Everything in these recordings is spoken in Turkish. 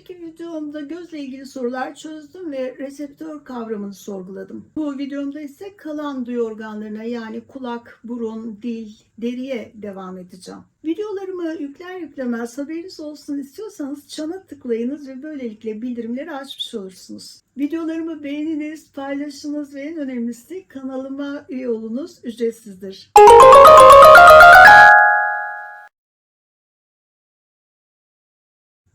önceki videomda gözle ilgili sorular çözdüm ve reseptör kavramını sorguladım. Bu videomda ise kalan duyu organlarına yani kulak, burun, dil, deriye devam edeceğim. Videolarımı yükler yüklemez haberiniz olsun istiyorsanız çana tıklayınız ve böylelikle bildirimleri açmış olursunuz. Videolarımı beğeniniz, paylaşınız ve en önemlisi kanalıma üye olunuz ücretsizdir.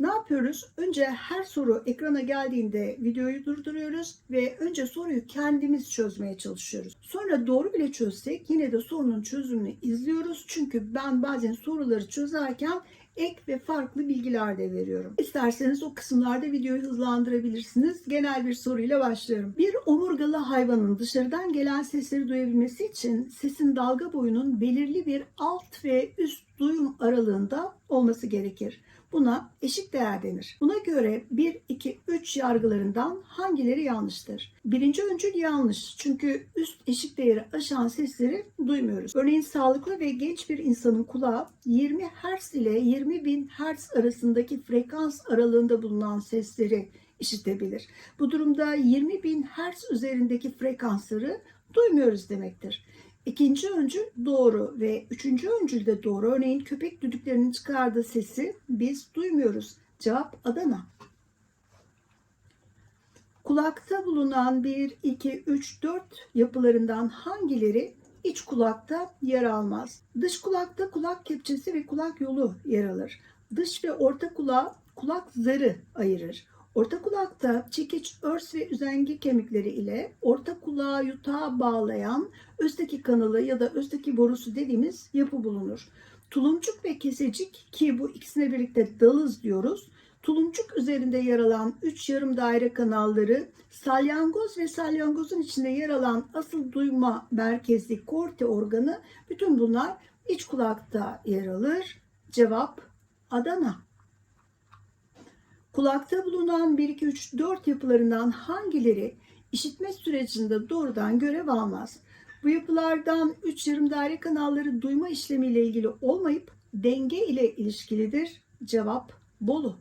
Ne yapıyoruz? Önce her soru ekrana geldiğinde videoyu durduruyoruz ve önce soruyu kendimiz çözmeye çalışıyoruz. Sonra doğru bile çözsek yine de sorunun çözümünü izliyoruz. Çünkü ben bazen soruları çözerken ek ve farklı bilgiler de veriyorum. İsterseniz o kısımlarda videoyu hızlandırabilirsiniz. Genel bir soruyla başlıyorum. Bir omurgalı hayvanın dışarıdan gelen sesleri duyabilmesi için sesin dalga boyunun belirli bir alt ve üst duyum aralığında olması gerekir. Buna eşik değer denir. Buna göre 1, 2, 3 yargılarından hangileri yanlıştır? Birinci öncül yanlış. Çünkü üst eşik değeri aşan sesleri duymuyoruz. Örneğin sağlıklı ve genç bir insanın kulağı 20 Hz ile 20 bin Hz arasındaki frekans aralığında bulunan sesleri işitebilir. Bu durumda 20 bin Hz üzerindeki frekansları duymuyoruz demektir. İkinci öncül doğru ve üçüncü öncül de doğru. Örneğin köpek düdüklerinin çıkardığı sesi biz duymuyoruz. Cevap Adana. Kulakta bulunan 1, 2, 3, 4 yapılarından hangileri iç kulakta yer almaz? Dış kulakta kulak kepçesi ve kulak yolu yer alır. Dış ve orta kulağı kulak zarı ayırır. Orta kulakta çekiç, örs ve üzengi kemikleri ile orta kulağı yutağa bağlayan östeki kanalı ya da östeki borusu dediğimiz yapı bulunur. Tulumcuk ve kesecik ki bu ikisine birlikte dalız diyoruz. Tulumcuk üzerinde yer alan 3 yarım daire kanalları salyangoz ve salyangozun içinde yer alan asıl duyma merkezli korte organı bütün bunlar iç kulakta yer alır. Cevap Adana. Kulakta bulunan 1, 2, 3, 4 yapılarından hangileri işitme sürecinde doğrudan görev almaz? Bu yapılardan 3 yarım daire kanalları duyma işlemiyle ilgili olmayıp denge ile ilişkilidir. Cevap Bolu.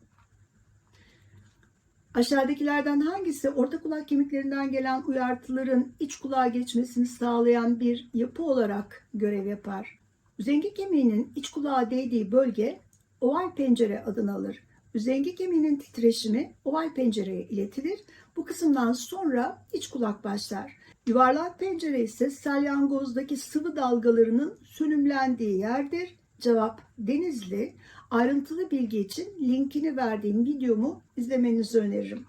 Aşağıdakilerden hangisi orta kulak kemiklerinden gelen uyartıların iç kulağa geçmesini sağlayan bir yapı olarak görev yapar? Üzengi kemiğinin iç kulağa değdiği bölge oval pencere adını alır. Üzengi kemiğinin titreşimi oval pencereye iletilir. Bu kısımdan sonra iç kulak başlar. Yuvarlak pencere ise salyangozdaki sıvı dalgalarının sönümlendiği yerdir. Cevap Denizli. Ayrıntılı bilgi için linkini verdiğim videomu izlemenizi öneririm.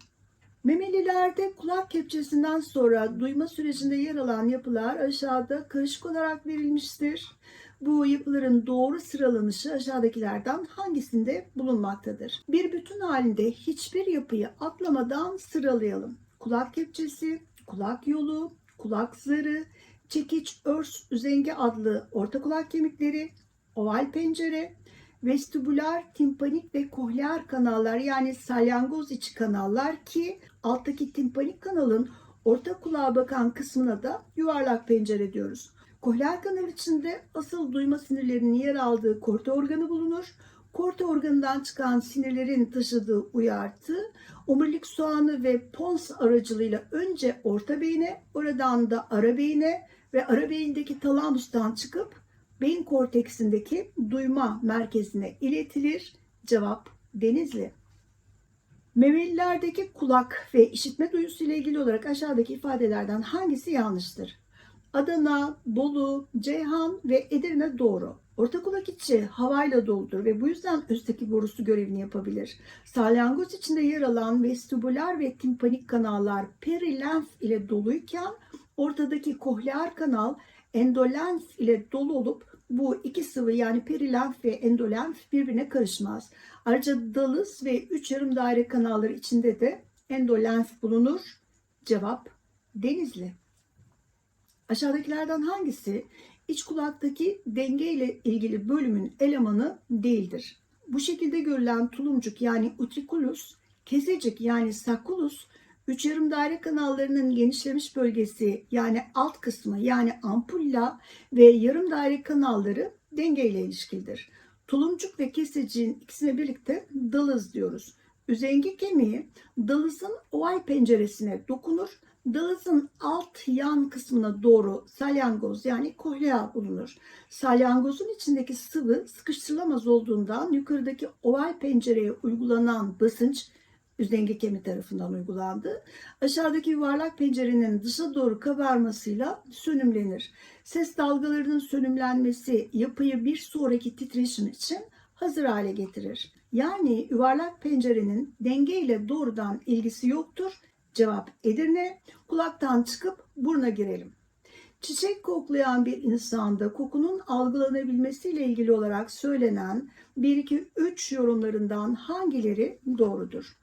Memelilerde kulak kepçesinden sonra duyma sürecinde yer alan yapılar aşağıda karışık olarak verilmiştir. Bu yapıların doğru sıralanışı aşağıdakilerden hangisinde bulunmaktadır? Bir bütün halinde hiçbir yapıyı atlamadan sıralayalım. Kulak kepçesi, kulak yolu, kulak zarı, çekiç, örs, üzengi adlı orta kulak kemikleri, oval pencere, vestibüler, timpanik ve kohlear kanallar yani salyangoz içi kanallar ki alttaki timpanik kanalın orta kulağa bakan kısmına da yuvarlak pencere diyoruz. Kohlear kanal içinde asıl duyma sinirlerinin yer aldığı korte organı bulunur. Korte organından çıkan sinirlerin taşıdığı uyartı omurilik soğanı ve pons aracılığıyla önce orta beyine, oradan da ara beyine ve ara beyindeki talamustan çıkıp beyin korteksindeki duyma merkezine iletilir. Cevap Denizli. Memelilerdeki kulak ve işitme duyusu ile ilgili olarak aşağıdaki ifadelerden hangisi yanlıştır? Adana, Bolu, Ceyhan ve Edirne doğru. Orta kulak içi havayla doludur ve bu yüzden üstteki borusu görevini yapabilir. Salyangoz içinde yer alan vestibüler ve timpanik kanallar perilenf ile doluyken ortadaki kohlear kanal endolenf ile dolu olup bu iki sıvı yani perilenf ve endolenf birbirine karışmaz. Ayrıca dalız ve üç yarım daire kanalları içinde de endolenf bulunur. Cevap Denizli. Aşağıdakilerden hangisi iç kulaktaki denge ile ilgili bölümün elemanı değildir? Bu şekilde görülen tulumcuk yani utriculus, kesecik yani sacculus, üç yarım daire kanallarının genişlemiş bölgesi yani alt kısmı yani ampulla ve yarım daire kanalları denge ile ilişkilidir. Tulumcuk ve keseciğin ikisine birlikte dalız diyoruz. Üzengi kemiği dalızın oval penceresine dokunur. Dalızın alt yan kısmına doğru salyangoz yani kohlea bulunur. Salyangozun içindeki sıvı sıkıştırılamaz olduğundan yukarıdaki oval pencereye uygulanan basınç üzengi kemiği tarafından uygulandı. Aşağıdaki yuvarlak pencerenin dışa doğru kabarmasıyla sönümlenir. Ses dalgalarının sönümlenmesi yapıyı bir sonraki titreşim için hazır hale getirir. Yani yuvarlak pencerenin denge ile doğrudan ilgisi yoktur. Cevap Edirne. Kulaktan çıkıp buruna girelim. Çiçek koklayan bir insanda kokunun algılanabilmesiyle ilgili olarak söylenen 1 2 3 yorumlarından hangileri doğrudur?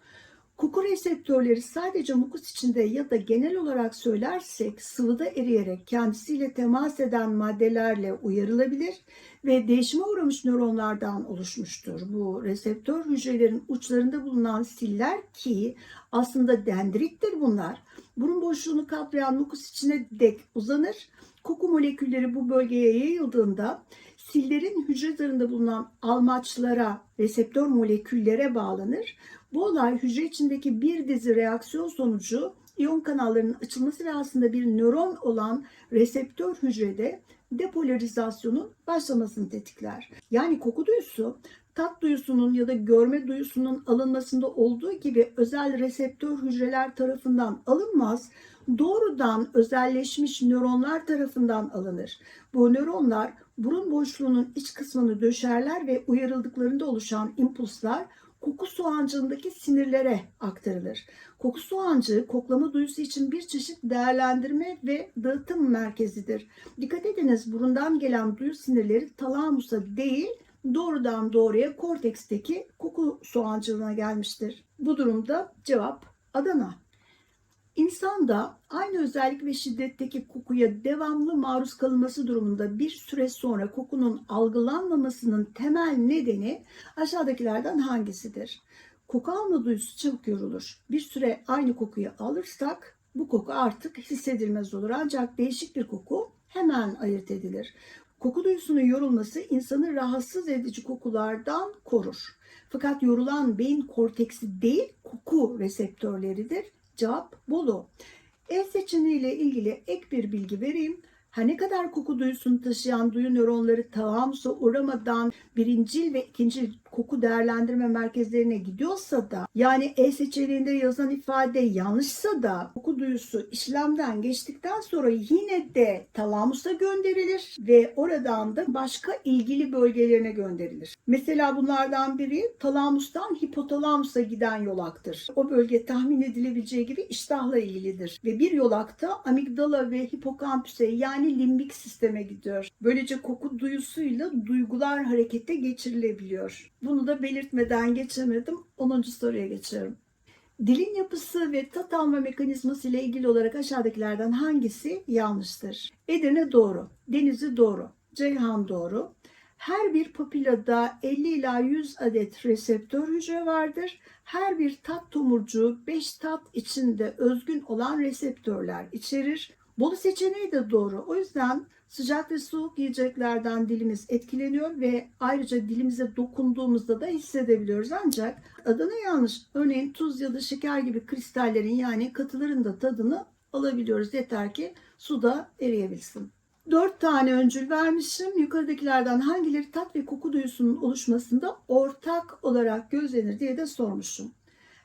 Koku reseptörleri sadece mukus içinde ya da genel olarak söylersek sıvıda eriyerek kendisiyle temas eden maddelerle uyarılabilir ve değişime uğramış nöronlardan oluşmuştur. Bu reseptör hücrelerin uçlarında bulunan siller ki aslında dendrittir bunlar. Burun boşluğunu kaplayan mukus içine dek uzanır. Koku molekülleri bu bölgeye yayıldığında sillerin hücre zarında bulunan almaçlara, reseptör moleküllere bağlanır. Bu olay hücre içindeki bir dizi reaksiyon sonucu iyon kanallarının açılması ve aslında bir nöron olan reseptör hücrede depolarizasyonun başlamasını tetikler. Yani koku duyusu tat duyusunun ya da görme duyusunun alınmasında olduğu gibi özel reseptör hücreler tarafından alınmaz, doğrudan özelleşmiş nöronlar tarafından alınır. Bu nöronlar burun boşluğunun iç kısmını döşerler ve uyarıldıklarında oluşan impulslar koku soğancığındaki sinirlere aktarılır. Koku soğancığı koklama duyusu için bir çeşit değerlendirme ve dağıtım merkezidir. Dikkat ediniz burundan gelen duyu sinirleri talamusa değil doğrudan doğruya korteksteki koku soğancığına gelmiştir. Bu durumda cevap Adana. İnsanda aynı özellik ve şiddetteki kokuya devamlı maruz kalınması durumunda bir süre sonra kokunun algılanmamasının temel nedeni aşağıdakilerden hangisidir? Koku alma duyusu çabuk yorulur. Bir süre aynı kokuyu alırsak bu koku artık hissedilmez olur. Ancak değişik bir koku hemen ayırt edilir. Koku duyusunun yorulması insanı rahatsız edici kokulardan korur. Fakat yorulan beyin korteksi değil koku reseptörleridir. Cevap Bolu. E seçeneğiyle ilgili ek bir bilgi vereyim. Her ne kadar koku duyusunu taşıyan duyu nöronları talamusa uğramadan birincil ve ikincil koku değerlendirme merkezlerine gidiyorsa da yani E seçeneğinde yazan ifade yanlışsa da koku duyusu işlemden geçtikten sonra yine de talamusa gönderilir ve oradan da başka ilgili bölgelerine gönderilir. Mesela bunlardan biri talamustan hipotalamusa giden yolaktır. O bölge tahmin edilebileceği gibi iştahla ilgilidir ve bir yolakta amigdala ve hipokampüse yani limbik sisteme gidiyor. Böylece koku duyusuyla duygular harekete geçirilebiliyor. Bunu da belirtmeden geçemedim. 10. soruya geçiyorum. Dilin yapısı ve tat alma mekanizması ile ilgili olarak aşağıdakilerden hangisi yanlıştır? Edirne doğru, Denizli doğru, Ceyhan doğru. Her bir papilada 50 ila 100 adet reseptör hücre vardır. Her bir tat tomurcuğu 5 tat içinde özgün olan reseptörler içerir. Bolu seçeneği de doğru. O yüzden sıcak ve soğuk yiyeceklerden dilimiz etkileniyor ve ayrıca dilimize dokunduğumuzda da hissedebiliyoruz. Ancak adına yanlış. Örneğin tuz ya da şeker gibi kristallerin yani katıların da tadını alabiliyoruz. Yeter ki suda eriyebilsin. Dört tane öncül vermişim. Yukarıdakilerden hangileri tat ve koku duyusunun oluşmasında ortak olarak gözlenir diye de sormuşum.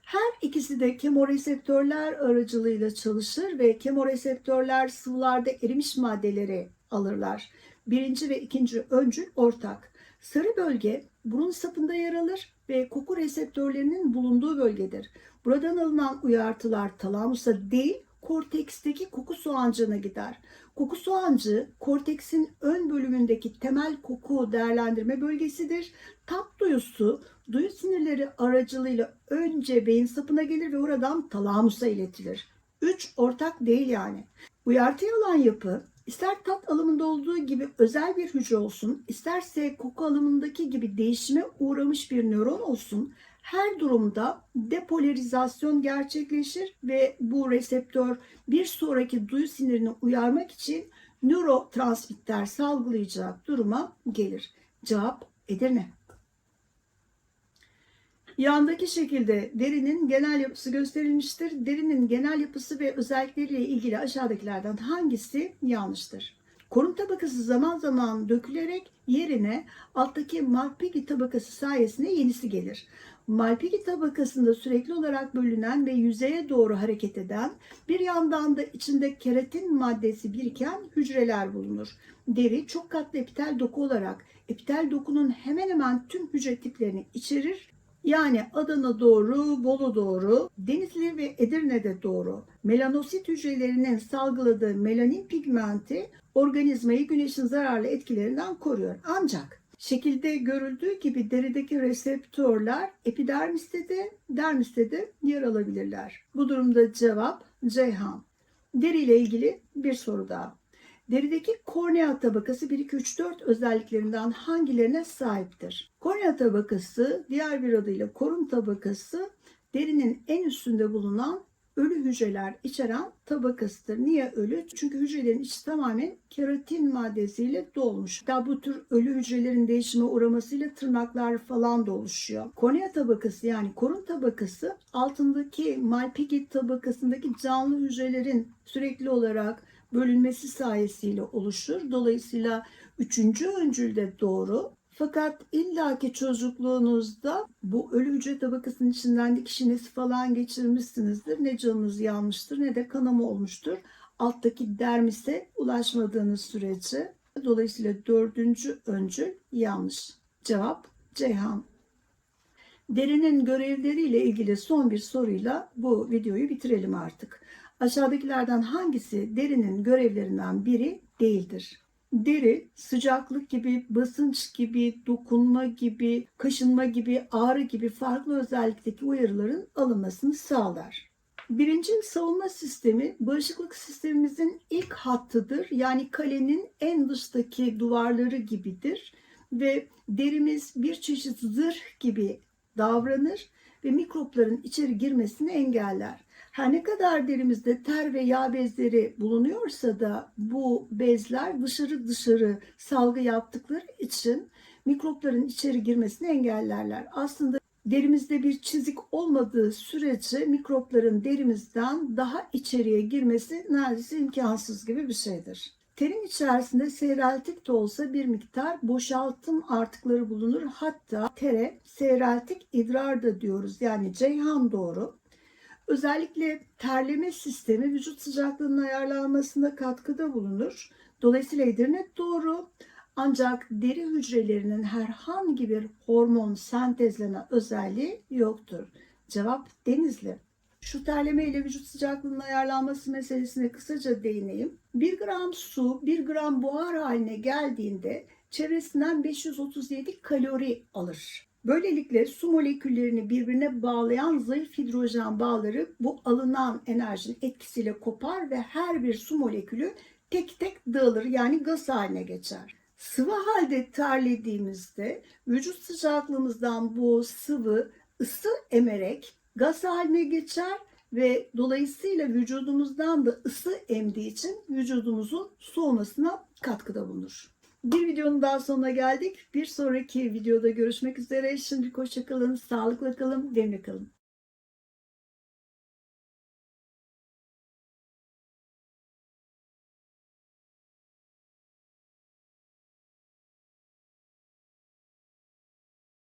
Her ikisi de kemoreseptörler aracılığıyla çalışır ve kemoreseptörler sıvılarda erimiş maddeleri alırlar. Birinci ve ikinci öncül ortak. Sarı bölge burun sapında yer alır ve koku reseptörlerinin bulunduğu bölgedir. Buradan alınan uyartılar talamusa değil korteksteki koku soğancığına gider. Koku soğancığı korteksin ön bölümündeki temel koku değerlendirme bölgesidir. Tat duyusu duyu sinirleri aracılığıyla önce beyin sapına gelir ve oradan talamusa iletilir. 3 ortak değil yani. Uyartıyı alan yapı ister tat alımında olduğu gibi özel bir hücre olsun, isterse koku alımındaki gibi değişime uğramış bir nöron olsun, her durumda depolarizasyon gerçekleşir ve bu reseptör bir sonraki duyu sinirini uyarmak için nörotransmitter salgılayacak duruma gelir. Cevap Edirne. Yandaki şekilde derinin genel yapısı gösterilmiştir. Derinin genel yapısı ve özellikleriyle ilgili aşağıdakilerden hangisi yanlıştır? Korun tabakası zaman zaman dökülerek yerine alttaki Malpighi tabakası sayesinde yenisi gelir. Malpighi tabakasında sürekli olarak bölünen ve yüzeye doğru hareket eden, bir yandan da içinde keratin maddesi biriken hücreler bulunur. Deri çok katlı epitel doku olarak epitel dokunun hemen hemen tüm hücre tiplerini içerir yani Adana doğru, Bolu doğru, Denizli ve Edirne'de doğru. Melanosit hücrelerinin salgıladığı melanin pigmenti organizmayı güneşin zararlı etkilerinden koruyor. Ancak şekilde görüldüğü gibi derideki reseptörler epidermiste de dermiste de yer alabilirler. Bu durumda cevap Ceyhan. Deri ile ilgili bir soru daha. Derideki kornea tabakası 1, 2, 3, 4 özelliklerinden hangilerine sahiptir? Kornea tabakası diğer bir adıyla korun tabakası derinin en üstünde bulunan ölü hücreler içeren tabakasıdır. Niye ölü? Çünkü hücrelerin içi tamamen keratin maddesiyle dolmuş. Daha bu tür ölü hücrelerin değişime uğramasıyla tırnaklar falan da oluşuyor. Kornea tabakası yani korun tabakası altındaki Malpighi tabakasındaki canlı hücrelerin sürekli olarak bölünmesi sayesiyle oluşur. Dolayısıyla üçüncü öncülde doğru. Fakat illaki çocukluğunuzda bu ölü hücre tabakasının içinden dikiş iğnesi falan geçirmişsinizdir. Ne canınız yanmıştır ne de kanama olmuştur. Alttaki dermise ulaşmadığınız sürece. Dolayısıyla dördüncü öncül yanlış. Cevap Ceyhan. Derinin görevleriyle ilgili son bir soruyla bu videoyu bitirelim artık. Aşağıdakilerden hangisi derinin görevlerinden biri değildir? Deri sıcaklık gibi, basınç gibi, dokunma gibi, kaşınma gibi, ağrı gibi farklı özellikteki uyarıların alınmasını sağlar. Birinci savunma sistemi bağışıklık sistemimizin ilk hattıdır. Yani kalenin en dıştaki duvarları gibidir ve derimiz bir çeşit zırh gibi davranır ve mikropların içeri girmesini engeller. Her ne kadar derimizde ter ve yağ bezleri bulunuyorsa da bu bezler dışarı dışarı salgı yaptıkları için mikropların içeri girmesini engellerler. Aslında derimizde bir çizik olmadığı sürece mikropların derimizden daha içeriye girmesi neredeyse imkansız gibi bir şeydir. Terin içerisinde seyreltik de olsa bir miktar boşaltım artıkları bulunur. Hatta tere seyreltik idrar da diyoruz. Yani Ceyhan doğru. Özellikle terleme sistemi vücut sıcaklığının ayarlanmasında katkıda bulunur. Dolayısıyla Edirne doğru. Ancak deri hücrelerinin herhangi bir hormon sentezleme özelliği yoktur. Cevap Denizli. Şu terleme ile vücut sıcaklığının ayarlanması meselesine kısaca değineyim. 1 gram su 1 gram buhar haline geldiğinde çevresinden 537 kalori alır. Böylelikle su moleküllerini birbirine bağlayan zayıf hidrojen bağları bu alınan enerjinin etkisiyle kopar ve her bir su molekülü tek tek dağılır yani gaz haline geçer. Sıvı halde terlediğimizde vücut sıcaklığımızdan bu sıvı ısı emerek gaz haline geçer ve dolayısıyla vücudumuzdan da ısı emdiği için vücudumuzun soğumasına katkıda bulunur. Bir videonun daha sonuna geldik. Bir sonraki videoda görüşmek üzere. Şimdi hoşçakalın, sağlıkla kalın, demle kalın.